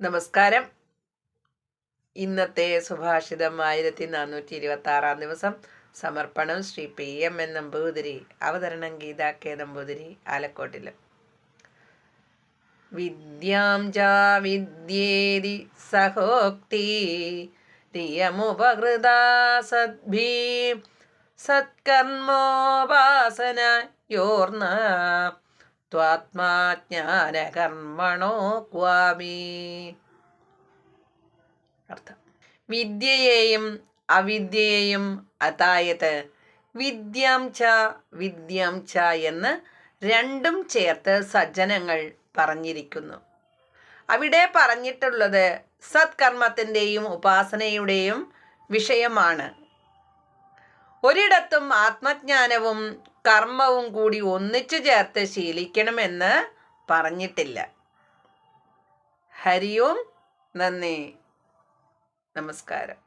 നമസ്കാരം. ഇന്നത്തെ സുഭാഷിതം ആയിരത്തി നാനൂറ്റി ഇരുപത്തി ആറാം ദിവസം. സമർപ്പണം Shri P M N Namboothiri അവതരണം ഗീത കെ നമ്പൂതിരി ആലക്കോട്ടിൽ വിദ്യാം ച സഹോക്തി രിയമുപകൃതാ സദ്ഭീ സത്കർമ്മോപാസന യോർന്ന ത്വാത്മാജ്ഞാനകർമ്മണോ ക്വാമി? അർത്ഥം. വിദ്യയെയും അവിദ്യയെയും അതായത് വിദ്യാം ച വിദ്യാം ച എന്ന് രണ്ടും ചേർത്ത് സജ്ജനങ്ങൾ പറഞ്ഞിരിക്കുന്നു. അവിടെ പറഞ്ഞിട്ടുള്ളത് സത്കർമ്മത്തിന്റെയും ഉപാസനയുടെയും വിഷയമാണ്. ഒരിടത്തും ആത്മജ്ഞാനവും കർമ്മവും കൂടി ഒന്നിച്ചു ചേർത്ത് ശീലിക്കണമെന്ന് പറഞ്ഞിട്ടില്ല. ഹരിയോം നന്ദി. നമസ്കാരം.